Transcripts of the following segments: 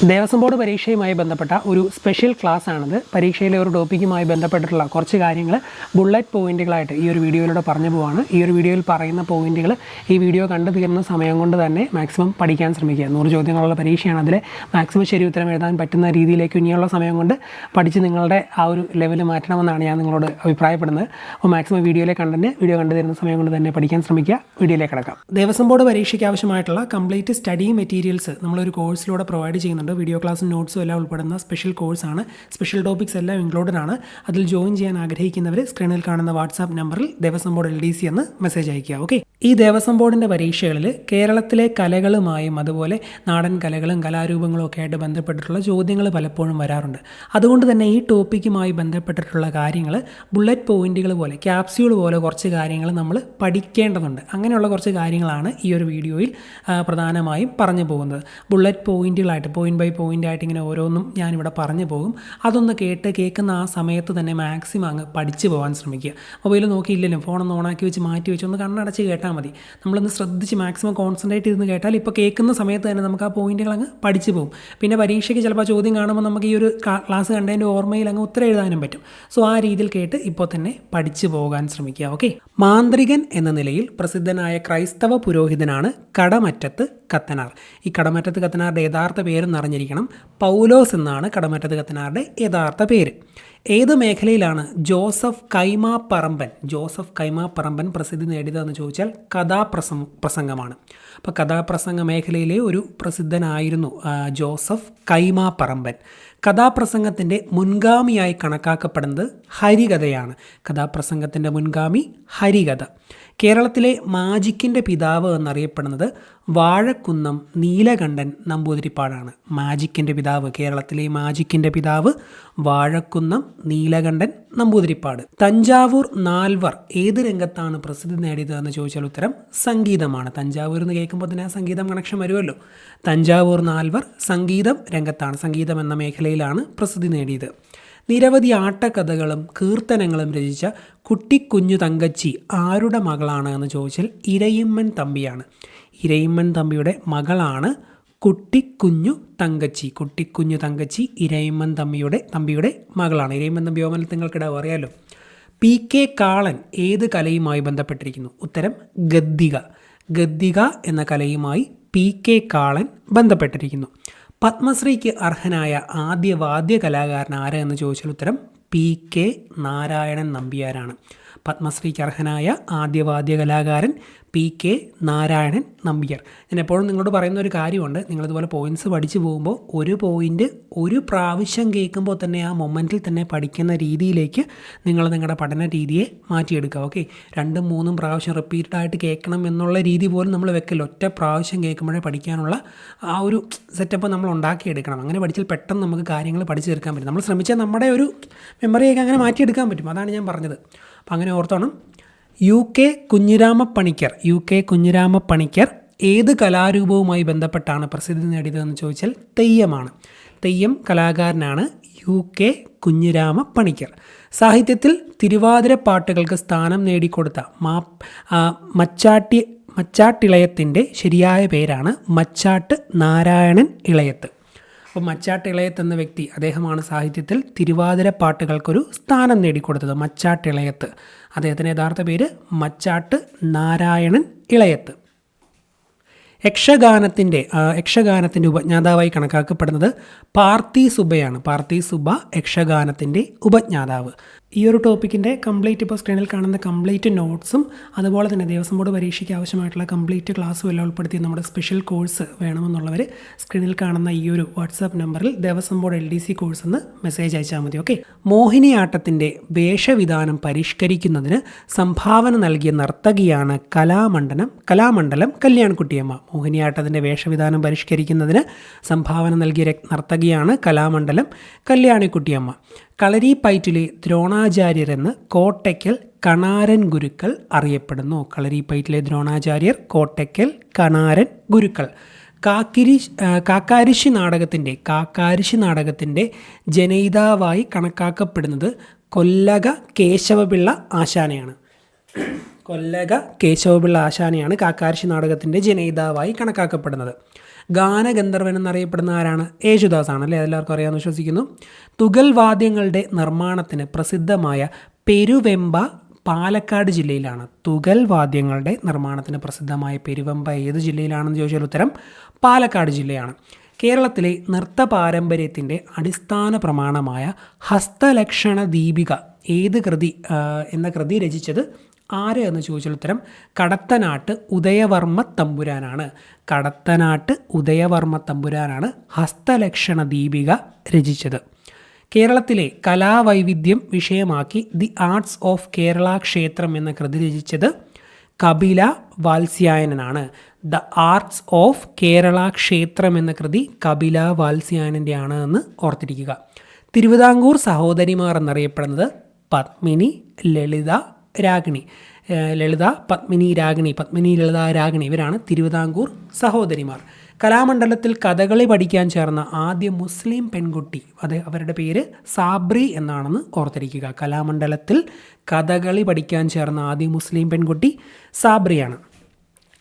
Devaswom board പരീക്ഷയുമായി ബന്ധപ്പെട്ട ഒരു special class ആണിത് പരീക്ഷയിലെ ഒരു ടോപ്പിക്കുമായി ബന്ധപ്പെട്ടിട്ടുള്ള കുറച്ച് കാര്യങ്ങൾ ബുള്ളറ്റ് പോയിന്റുകളായിട്ട് ഈ ഒരു വീഡിയോയിലൂടെ പറഞ്ഞു പോവാണ്. ഈ ഒരു വീഡിയോയിൽ പറയുന്ന പോയിന്റുകൾ ഈ വീഡിയോ കണ്ടു തീർന്ന സമയം കൊണ്ട് തന്നെ മാക്സിമം പഠിക്കാൻ ശ്രമിക്കുക. നൂറ് ചോദ്യങ്ങളുള്ള പരീക്ഷയാണ് അതിൽ മാക്സിമം ശരി ഉത്തരം എഴുതാൻ പറ്റുന്ന രീതിയിലേക്ക് ഇനിയുള്ള സമയം കൊണ്ട് പഠിച്ച് നിങ്ങളുടെ ആ ഒരു ലെവൽ മാറ്റണമെന്നാണ് ഞാൻ നിങ്ങളോട് അഭിപ്രായപ്പെടുന്നത്. അപ്പോൾ മാക്സിമം വീഡിയോയിലെ കണ്ടന്റ് വീഡിയോ കണ്ടു തരുന്ന സമയം കൊണ്ട് തന്നെ പഠിക്കാൻ ശ്രമിക്കുക. വീഡിയോയിലേക്ക് കിടക്കാം. ദേവസ്വം ബോർഡ് പരീക്ഷയ്ക്ക് ആവശ്യമായിട്ടുള്ള കംപ്ലീറ്റ് സ്റ്റഡി മെറ്റീരിയൽസ് നമ്മളൊരു കോഴ്സിലൂടെ പ്രൊവൈഡ് ചെയ്യുന്നുണ്ട്. വീഡിയോ ക്ലാസ്സും നോട്ട്സും എല്ലാം ഉൾപ്പെടുന്ന സ്പെഷ്യൽ കോഴ്സാണ് സ്പെഷ്യൽ ടോപ്പിക്സ് എല്ലാം ഇൻക്ലൂഡഡ് ആണ്. അതിൽ ജോയിൻ ചെയ്യാൻ ആഗ്രഹിക്കുന്നവർ സ്ക്രീനിൽ കാണുന്ന വാട്സാപ്പ് നമ്പറിൽ Devaswom board L D C എന്ന് മെസ്സേജ് അയയ്ക്കുക. ഓക്കെ ഈ ദേവസ്വം ബോർഡിന്റെ പരീക്ഷകളിൽ കേരളത്തിലെ കലകളുമായും അതുപോലെ നാടൻ കലകളും കലാരൂപങ്ങളും ഒക്കെ ആയിട്ട് ബന്ധപ്പെട്ടിട്ടുള്ള ചോദ്യങ്ങൾ പലപ്പോഴും വരാറുണ്ട്. അതുകൊണ്ട് തന്നെ ഈ ടോപ്പിക്കുമായി ബന്ധപ്പെട്ടിട്ടുള്ള കാര്യങ്ങൾ ബുള്ളറ്റ് പോയിന്റുകൾ പോലെ ക്യാപ്സ്യൂൾ പോലെ കുറച്ച് കാര്യങ്ങൾ നമ്മൾ പഠിക്കേണ്ടതുണ്ട്. അങ്ങനെയുള്ള കുറച്ച് കാര്യങ്ങളാണ് ഈ ഒരു വീഡിയോയിൽ പ്രധാനമായും പറഞ്ഞു പോകുന്നത്. ബുള്ളറ്റ് പോയിന്റുകളായിട്ട് പോയിന്റ് ബൈ പോയിന്റ് ആയിട്ട് ഇങ്ങനെ ഓരോന്നും ഞാനിവിടെ പറഞ്ഞു പോകും. അതൊന്ന് കേട്ട് കേൾക്കുന്ന ആ സമയത്ത് തന്നെ മാക്സിമം അങ്ങ് പഠിച്ചു പോകാൻ ശ്രമിക്കുക. മൊബൈൽ നോക്കിയില്ലല്ലോ ഫോണൊന്ന് ഓണാക്കി വെച്ച് മാറ്റി വെച്ച് ഒന്ന് കണ്ണടച്ച് കേട്ടാൽ മതി. നമ്മളൊന്ന് ശ്രദ്ധിച്ച് മാക്സിമം കോൺസെൻട്രേറ്റ് ചെയ്ത് കേട്ടാൽ ഇപ്പോൾ കേൾക്കുന്ന സമയത്ത് തന്നെ നമുക്ക് ആ പോയിന്റുകൾ അങ്ങ് പഠിച്ചു പോകും. പിന്നെ പരീക്ഷയ്ക്ക് ചിലപ്പോൾ ചോദ്യം കാണുമ്പോൾ നമുക്ക് ഈ ഒരു ക്ലാസ് കണ്ടതിന്റെ ഓർമ്മയിൽ അങ്ങ് ഉത്തരം എഴുതാനും പറ്റും. സോ ആ രീതിയിൽ കേട്ട് ഇപ്പോൾ തന്നെ പഠിച്ചു പോകാൻ ശ്രമിക്കുക ഓക്കെ മാന്ത്രികൻ എന്ന നിലയിൽ പ്രസിദ്ധനായ ക്രൈസ്തവ പുരോഹിതനാണ് കടമറ്റത്ത് കത്തനാർ. ഈ കടമറ്റത്ത് കത്തനാറുടെ യഥാർത്ഥ പേരെന്ന് അറിഞ്ഞിരിക്കണം പൗലോസ് എന്നാണ് കടമറ്റത്ത് കത്തനാറുടെ യഥാർത്ഥ പേര്. ഏത് മേഖലയിലാണ് Joseph Kaimaparamban Joseph Kaimaparamban പ്രസിദ്ധി നേടിയതെന്ന് ചോദിച്ചാൽ കഥാപ്രസം പ്രസംഗമാണ്. അപ്പോൾ കഥാപ്രസംഗ മേഖലയിലെ ഒരു പ്രസിദ്ധനായിരുന്നു ജോസഫ് കൈമാ പറമ്പൻ കഥാപ്രസംഗത്തിന്റെ മുൻഗാമിയായി കണക്കാക്കപ്പെടുന്നത് ഹരികഥയാണ്. കഥാപ്രസംഗത്തിന്റെ മുൻഗാമി ഹരികഥ. കേരളത്തിലെ മാജിക്കിന്റെ പിതാവ് എന്നറിയപ്പെടുന്നത് വാഴക്കുന്നം നീലകണ്ഠൻ നമ്പൂതിരിപ്പാടാണ്. മാജിക്കിന്റെ പിതാവ് കേരളത്തിലെ മാജിക്കിന്റെ പിതാവ് വാഴക്കുന്നം നീലകണ്ഠൻ നമ്പൂതിരിപ്പാട്. തഞ്ചാവൂർ നാൽവർ ഏത് രംഗത്താണ് പ്രസിദ്ധി നേടിയത് എന്ന് ചോദിച്ചാൽ ഉത്തരം സംഗീതമാണ്. തഞ്ചാവൂർ എന്ന് കേൾക്കുമ്പോൾ തന്നെ ആ സംഗീതം കണക്ഷൻ വരുമല്ലോ. തഞ്ചാവൂർ നാൽവർ സംഗീതം രംഗത്താണ്. സംഗീതം എന്ന മേഖലയിലാണ് പ്രസിദ്ധി നേടിയത്. നിരവധി ആട്ടക്കഥകളും കീർത്തനങ്ങളും രചിച്ച കുട്ടിക്കുഞ്ഞു തങ്കച്ചി ആരുടെ മകളാണ് എന്ന് ചോദിച്ചാൽ ഇരയിമ്മൻ തമ്പിയാണ്. ഇരയിമ്മൻ തമ്പിയുടെ മകളാണ് കുട്ടിക്കുഞ്ഞു തങ്കച്ചി. കുട്ടിക്കുഞ്ഞു തങ്കച്ചി ഇരയിമ്മൻ തമ്പിയുടെ തമ്പിയുടെ മകളാണ്. ഇരയിമ്മൻ തമ്പി ഓമനിൽ നിങ്ങൾക്കിടാവ് അറിയാലോ? പി കെ കാളൻ ഏത് കലയുമായി ബന്ധപ്പെട്ടിരിക്കുന്നു? ഉത്തരം ഗദ്ദിക. ഗദ്ദിക എന്ന കലയുമായി പി കെ കാളൻ ബന്ധപ്പെട്ടിരിക്കുന്നു. പത്മശ്രീക്ക് അർഹനായ ആദ്യ വാദ്യ കലാകാരൻ എന്ന് ചോദിച്ചാൽ ഉത്തരം പി കെ നാരായണൻ നമ്പ്യാരാണ്. പത്മശ്രീക്ക് അർഹനായ ആദ്യ വാദ്യ കലാകാരൻ പി കെ നാരായണൻ നമ്പ്യർ. ഞാൻ എപ്പോഴും നിങ്ങളോട് പറയുന്ന ഒരു കാര്യമുണ്ട്. നിങ്ങളിതുപോലെ പോയിന്റ്സ് പഠിച്ചു പോകുമ്പോൾ ഒരു പോയിന്റ് ഒരു പ്രാവശ്യം കേൾക്കുമ്പോൾ തന്നെ ആ മൊമെന്റിൽ തന്നെ പഠിക്കുന്ന രീതിയിലേക്ക് നിങ്ങൾ നിങ്ങളുടെ പഠന രീതിയെ മാറ്റിയെടുക്കുക ഓക്കെ രണ്ടും മൂന്നും പ്രാവശ്യം റിപ്പീറ്റഡായിട്ട് കേൾക്കണം എന്നുള്ള രീതി പോലും നമ്മൾ വെക്കില്ല. ഒറ്റ പ്രാവശ്യം കേൾക്കുമ്പോഴേ പഠിക്കാനുള്ള ആ ഒരു സെറ്റപ്പ് നമ്മൾ ഉണ്ടാക്കിയെടുക്കണം. അങ്ങനെ പഠിച്ചാൽ പെട്ടെന്ന് നമുക്ക് കാര്യങ്ങൾ പഠിച്ചു തീർക്കാൻ പറ്റും. നമ്മൾ ശ്രമിച്ചാൽ നമ്മുടെ ഒരു മെമ്മറിയൊക്കെ അങ്ങനെ മാറ്റിയെടുക്കാൻ പറ്റും. അതാണ് ഞാൻ പറഞ്ഞത്. അപ്പം അങ്ങനെ ഓർത്തോണം. U K Kunhirama Panicker. U K Kunhirama Panicker ഏത് കലാരൂപവുമായി ബന്ധപ്പെട്ടാണ് പ്രസിദ്ധി നേടിയതെന്ന് ചോദിച്ചാൽ തെയ്യമാണ്. തെയ്യം കലാകാരനാണ് യു കെ കുഞ്ഞിരാമ പണിക്കർ സാഹിത്യത്തിൽ തിരുവാതിര പാട്ടുകൾക്ക് സ്ഥാനം നേടിക്കൊടുത്ത മാ മച്ചാട്ടി മച്ചാട്ടിളയത്തിന്റെ ശരിയായ പേരാണ് മച്ചാട്ട് നാരായണൻ ഇളയത്ത്. അപ്പോൾ മച്ചാട്ട് ഇളയത്ത് എന്ന വ്യക്തി അദ്ദേഹമാണ് സാഹിത്യത്തിൽ തിരുവാതിര പാട്ടുകൾക്കൊരു സ്ഥാനം നേടിക്കൊടുത്തത്. മച്ചാട്ട് ഇളയത്ത്. അദ്ദേഹത്തിന്റെ യഥാർത്ഥ പേര് മച്ചാട്ട് നാരായണൻ ഇളയത്ത്. യക്ഷഗാനത്തിന്റെ യക്ഷഗാനത്തിന്റെ ഉപജ്ഞാതാവായി കണക്കാക്കപ്പെടുന്നത് പാർത്തി സുബയാണ് പാർത്തി സുബ യക്ഷഗാനത്തിന്റെ ഉപജ്ഞാതാവ്. ഈ ഒരു ടോപ്പിക്കിന്റെ കംപ്ലീറ്റ് ഇപ്പോൾ സ്ക്രീനിൽ കാണുന്ന കംപ്ലീറ്റ് നോട്ട്സും അതുപോലെ തന്നെ ദേവസ്വം ബോർഡ് പരീക്ഷയ്ക്ക് ആവശ്യമായിട്ടുള്ള കംപ്ലീറ്റ് ക്ലാസ്സും എല്ലാം ഉൾപ്പെടുത്തി നമ്മുടെ സ്പെഷ്യൽ കോഴ്സ് വേണമെന്നുള്ളവർ സ്ക്രീനിൽ കാണുന്ന ഈ ഒരു വാട്സാപ്പ് നമ്പറിൽ Devaswom board L D C course എന്ന് മെസ്സേജ് അയച്ചാൽ മതി ഓക്കെ? മോഹിനിയാട്ടത്തിന്റെ വേഷവിധാനം പരിഷ്കരിക്കുന്നതിന് സംഭാവന നൽകിയ നർത്തകിയാണ് കലാമണ്ഡലം കലാമണ്ഡലം കല്യാൺകുട്ടിയമ്മ. മോഹിനിയാട്ടത്തിന്റെ വേഷവിധാനം പരിഷ്കരിക്കുന്നതിന് സംഭാവന നൽകിയ നർത്തകിയാണ് കലാമണ്ഡലം കല്യാണിക്കുട്ടിയമ്മ. കളരിപ്പയറ്റിലെ ദ്രോണാചാര്യരെന്ന് കോട്ടയ്ക്കൽ കണാരൻ ഗുരുക്കൾ അറിയപ്പെടുന്നു. കളരിപ്പയറ്റിലെ ദ്രോണാചാര്യർ കോട്ടയ്ക്കൽ കണാരൻ ഗുരുക്കൾ. കാക്കിരി കാക്കാരിശി നാടകത്തിന്റെ കാക്കാരിശി നാടകത്തിന്റെ ജനയിതാവായി കണക്കാക്കപ്പെടുന്നത് കൊല്ലക കേശവപിള്ള ആശാനയാണ്. കൊല്ലക കേശവപിള്ള ആശാനയാണ് കാക്കാരിശി നാടകത്തിന്റെ ജനയിതാവായി കണക്കാക്കപ്പെടുന്നത്. ഗാനഗന്ധർവൻ എന്നറിയപ്പെടുന്ന ആരാണ്? യേശുദാസ് ആണ് അല്ലേ എല്ലാവർക്കും അറിയാമെന്ന് വിശ്വസിക്കുന്നു. തുകൽ വാദ്യങ്ങളുടെ നിർമ്മാണത്തിന് പ്രസിദ്ധമായ പെരുവെമ്പ പാലക്കാട് ജില്ലയിലാണ്. തുകൽ വാദ്യങ്ങളുടെ നിർമ്മാണത്തിന് പ്രസിദ്ധമായ പെരുവെമ്പ ഏത് ജില്ലയിലാണെന്ന് ചോദിച്ചാൽ ഉത്തരം പാലക്കാട് ജില്ലയാണ്. കേരളത്തിലെ നൃത്ത പാരമ്പര്യത്തിന്റെ അടിസ്ഥാന പ്രമാണമായ ഹസ്തലക്ഷണ ദീപിക ഏത് കൃതി എന്ന കൃതി രചിച്ചത് ആര് എന്ന് ചോദിച്ചാൽ ഉത്തരം കടത്തനാട്ട് ഉദയവർമ്മ തമ്പുരാനാണ്. കടത്തനാട്ട് ഉദയവർമ്മ തമ്പുരാനാണ് ഹസ്തലക്ഷണ ദീപിക രചിച്ചത്. കേരളത്തിലെ കലാവൈവിധ്യം വിഷയമാക്കി the arts of Kerala Kshetram എന്ന കൃതി രചിച്ചത് Kapila വാത്സ്യായനാണ്. The arts of Kerala Kshetram എന്ന കൃതി കപില വാത്സ്യായനന്റെ ആണ് എന്ന് ഓർത്തിരിക്കുക. തിരുവിതാംകൂർ സഹോദരിമാർ എന്നറിയപ്പെടുന്നത് പത്മിനി ലളിത രാഗിണി. ലളിത പത്മിനി രാഗിണി. പത്മിനി ലളിത രാഗിണി ഇവരാണ് തിരുവിതാംകൂർ സഹോദരിമാർ. കലാമണ്ഡലത്തിൽ കഥകളി പഠിക്കാൻ ചേർന്ന ആദ്യ മുസ്ലിം പെൺകുട്ടി. അത് അവരുടെ പേര് സാബ്രി എന്നാണെന്ന് ഓർത്തിരിക്കുക. കലാമണ്ഡലത്തിൽ കഥകളി പഠിക്കാൻ ചേർന്ന ആദ്യ മുസ്ലിം പെൺകുട്ടി സാബ്രിയാണ്.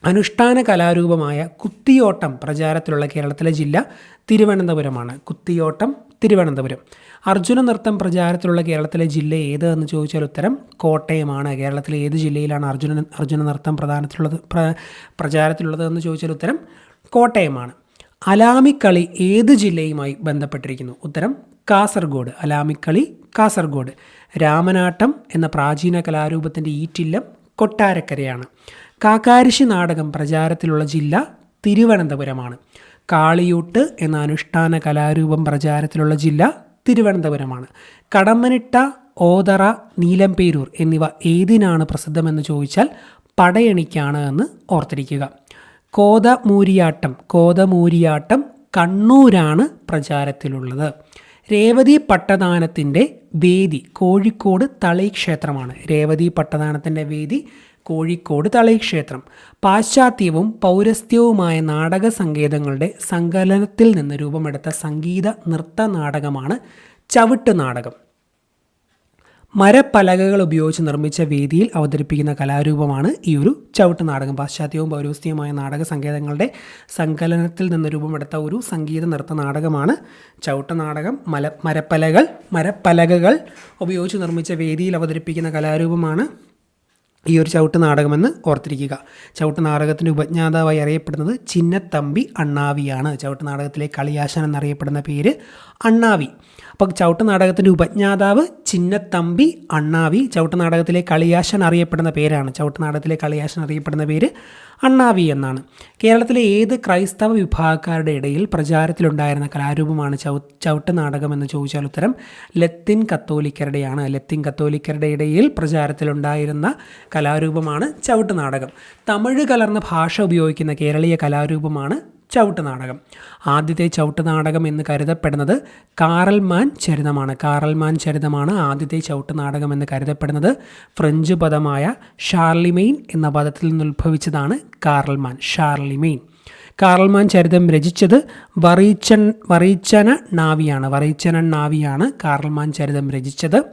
അനുഷ്ഠാന കലാരൂപമായ കുത്തിയോട്ടം പ്രചാരത്തിലുള്ള കേരളത്തിലെ ജില്ല തിരുവനന്തപുരമാണ്. കുത്തിയോട്ടം തിരുവനന്തപുരം. അർജുന നൃത്തം പ്രചാരത്തിലുള്ള കേരളത്തിലെ ജില്ല ഏത് എന്ന് ചോദിച്ചാൽ ഉത്തരം കോട്ടയമാണ്. കേരളത്തിലെ ഏത് ജില്ലയിലാണ് അർജുന അർജുന നൃത്തം പ്രധാനത്തിലുള്ളത്? പ്ര പ്രചാരത്തിലുള്ളത് എന്ന് ചോദിച്ചാൽ ഉത്തരം കോട്ടയമാണ്. അലാമിക്കളി ഏത് ജില്ലയുമായി ബന്ധപ്പെട്ടിരിക്കുന്നു? ഉത്തരം കാസർഗോഡ്. അലാമിക്കളി കാസർഗോഡ്. രാമനാട്ടം എന്ന പ്രാചീന കലാരൂപത്തിന്റെ ഈറ്റില്ലം കൊട്ടാരക്കരയാണ്. കാക്കാരിശി നാടകം പ്രചാരത്തിലുള്ള ജില്ല തിരുവനന്തപുരമാണ്. കാളിയൂട്ട് എന്ന അനുഷ്ഠാന കലാരൂപം പ്രചാരത്തിലുള്ള ജില്ല തിരുവനന്തപുരമാണ്. കടമ്മനിട്ട ഓതറ നീലംപേരൂർ എന്നിവ ഏതിനാണ് പ്രസിദ്ധമെന്ന് ചോദിച്ചാൽ പടയണിക്കാണ് എന്ന് ഓർത്തിരിക്കുക. കോതമൂരിയാട്ടം കോതമൂരിയാട്ടം കണ്ണൂരാണ് പ്രചാരത്തിലുള്ളത്. രേവതി പട്ടദാനത്തിന്റെ വേദി കോഴിക്കോട് തളി ക്ഷേത്രമാണ് രേവതി പട്ടദാനത്തിന്റെ വേദി കോഴിക്കോട് തളൈക്ഷേത്രം. പാശ്ചാത്യവും പൗരസ്ത്യവുമായ നാടക സങ്കേതങ്ങളുടെ സങ്കലനത്തിൽ നിന്ന് രൂപമെടുത്ത സംഗീത നൃത്ത നാടകമാണ് ചവിട്ട് നാടകം. മരപ്പലകകൾ ഉപയോഗിച്ച് നിർമ്മിച്ച വേദിയിൽ അവതരിപ്പിക്കുന്ന കലാരൂപമാണ് ഈ ഒരു ചവിട്ട് നാടകം. പാശ്ചാത്യവും പൗരസ്ത്യവുമായ നാടക സങ്കേതങ്ങളുടെ സങ്കലനത്തിൽ നിന്ന് രൂപമെടുത്ത ഒരു സംഗീത നൃത്ത നാടകമാണ് ചവിട്ട് നാടകം. മല മരപ്പലകൾ മരപ്പലകകൾ ഉപയോഗിച്ച് നിർമ്മിച്ച വേദിയിൽ അവതരിപ്പിക്കുന്ന കലാരൂപമാണ് ഈ ഒരു ചവിട്ട് നാടകമെന്ന് ഓർത്തിരിക്കുക. ചവിട്ട് നാടകത്തിന്റെ ഉപജ്ഞാതാവായി അറിയപ്പെടുന്നത് ചിന്നത്തമ്പി അണ്ണാവിയാണ്. ചവിട്ട് നാടകത്തിലെ കളിയാശൻ എന്നറിയപ്പെടുന്ന പേര് അണ്ണാവി. അപ്പോൾ ചവിട്ട് നാടകത്തിന്റെ ഉപജ്ഞാതാവ് ചിന്നത്തമ്പി അണ്ണാവി. ചവിട്ട് നാടകത്തിലെ കളിയാശൻ അറിയപ്പെടുന്ന പേരാണ്. ചവിട്ട് നാടകത്തിലെ കളിയാശൻ അറിയപ്പെടുന്ന പേര് അണ്ണാവി എന്നാണ്. കേരളത്തിലെ ഏത് ക്രൈസ്തവ വിഭാഗക്കാരുടെ ഇടയിൽ പ്രചാരത്തിലുണ്ടായിരുന്ന കലാരൂപമാണ് ചവ ചവിട്ട് നാടകം എന്ന് ചോദിച്ചാൽ ഉത്തരം ലത്തിൻ കത്തോലിക്കരുടെയാണ്. ലത്തിൻ കത്തോലിക്കരുടെ ഇടയിൽ പ്രചാരത്തിലുണ്ടായിരുന്ന കലാരൂപമാണ് ചവിട്ട് നാടകം. തമിഴ് കലർന്ന ഭാഷ ഉപയോഗിക്കുന്ന കേരളീയ കലാരൂപമാണ് ചവിട്ട് നാടകം. ആദ്യത്തെ ചവിട്ട് നാടകം എന്ന് കരുതപ്പെടുന്നത് കാറൽമാൻ ചരിതമാണ്. കാറൽമാൻ ചരിതമാണ് ആദ്യത്തെ ചവിട്ട് നാടകം എന്ന് കരുതപ്പെടുന്നത്. ഫ്രഞ്ച് പദമായ ഷാർലിമെയിൻ എന്ന പദത്തിൽ നിന്ന് ഉത്ഭവിച്ചതാണ് കാറൽമാൻ ഷാർലിമെയിൻ. കാറൽമാൻ ചരിതം രചിച്ചത് വറീച്ചൻ വറീച്ചന നാവിയാണ്. വറീച്ചനൻ നാവിയാണ് കാറൽമാൻ ചരിതം രചിച്ചത്.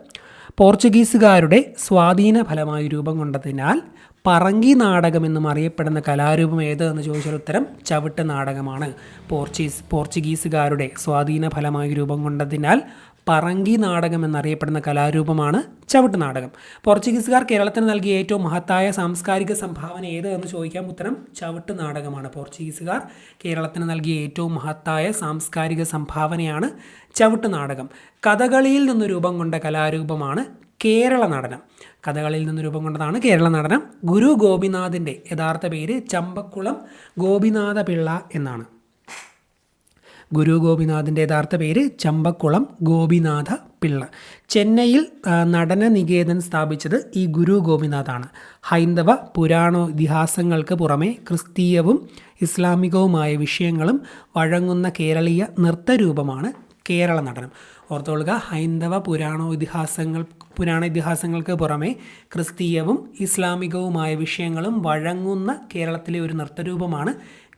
പോർച്ചുഗീസുകാരുടെ സ്വാധീന ഫലമായി രൂപം കൊണ്ടതിനാൽ പറങ്കി നാടകം എന്നും അറിയപ്പെടുന്ന കലാരൂപം ഏത് എന്ന് ചോദിച്ചാൽ ഉത്തരം ചവിട്ട് നാടകമാണ്. പോർച്ചുഗീസ് പോർച്ചുഗീസുകാരുടെ സ്വാധീന ഫലമായി രൂപം കൊണ്ടതിനാൽ പറങ്കി നാടകം എന്നറിയപ്പെടുന്ന കലാരൂപമാണ് ചവിട്ട് നാടകം. പോർച്ചുഗീസുകാർ കേരളത്തിന് നൽകിയ ഏറ്റവും മഹത്തായ സാംസ്കാരിക സംഭാവന ഏത് എന്ന് ചോദിക്കാം ഉത്തരം ചവിട്ട് നാടകമാണ്. പോർച്ചുഗീസുകാർ കേരളത്തിന് നൽകിയ ഏറ്റവും മഹത്തായ സാംസ്കാരിക സംഭാവനയാണ് ചവിട്ട് നാടകം. കഥകളിയിൽ നിന്ന് രൂപം കൊണ്ട കലാരൂപമാണ് കേരള നടനം. കഥകളിയിൽ നിന്ന് രൂപം കൊണ്ടതാണ് കേരള നടനം ഗുരു ഗോപിനാഥിന്റെ യഥാർത്ഥ പേര് ചമ്പക്കുളം ഗോപിനാഥ പിള്ള എന്നാണ്. ഗുരു ഗോപിനാഥിന്റെ യഥാർത്ഥ പേര് ചമ്പക്കുളം ഗോപിനാഥ പിള്ള ചെന്നൈയിൽ നടന നികേതൻ സ്ഥാപിച്ചത് ഈ ഗുരു ഗോപിനാഥാണ്. ഹൈന്ദവ പുരാണോ ഇതിഹാസങ്ങൾക്ക് പുറമെ ക്രിസ്തീയവും ഇസ്ലാമികവുമായ വിഷയങ്ങളും വഴങ്ങുന്ന കേരളീയ നൃത്തരൂപമാണ് കേരള നടനം. ഓർത്തോളുക ഹൈന്ദവ പുരാണോ ഇതിഹാസങ്ങൾ പുരാണ ഇതിഹാസങ്ങൾക്ക് പുറമെ ക്രിസ്തീയവും ഇസ്ലാമികവുമായ വിഷയങ്ങളും വഴങ്ങുന്ന കേരളത്തിലെ ഒരു നൃത്തരൂപമാണ്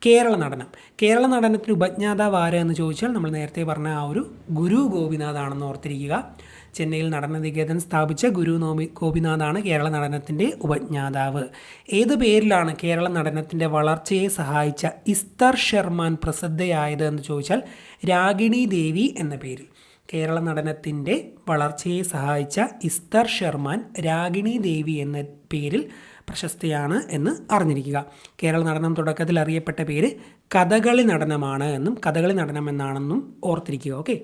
കേരള നടനം. കേരള നടനത്തിന് ഉപജ്ഞാതാവ് ആര് എന്ന് ചോദിച്ചാൽ നമ്മൾ നേരത്തെ പറഞ്ഞ ആ ഒരു ഗുരു ഗോപിനാഥാണെന്ന് ഓർത്തിരിക്കുക. ചെന്നൈയിൽ നടന നടനനികേതൻ സ്ഥാപിച്ച ഗുരു നോമി ഗോപിനാഥാണ് കേരള നടനത്തിന്റെ ഉപജ്ഞാതാവ്. ഏത് പേരിലാണ് കേരള നടനത്തിന്റെ വളർച്ചയെ സഹായിച്ച ഇസ്തർ ഷെർമാൻ പ്രസിദ്ധയായത് എന്ന് ചോദിച്ചാൽ രാഗിണി ദേവി എന്ന പേരിൽ. കേരള നടനത്തിന്റെ വളർച്ചയെ സഹായിച്ച ഇസ്തർ ഷെർമാൻ രാഗിണി ദേവി എന്ന പേരിൽ പ്രശസ്തിയാണ് എന്ന് അറിഞ്ഞിരിക്കുക. കേരള നടനം തുടക്കത്തിൽ അറിയപ്പെട്ട പേര് കഥകളി നടനമാണ് എന്നും കഥകളി നടനം എന്നാണെന്നും ഓർത്തിരിക്കുക ഓക്കെ?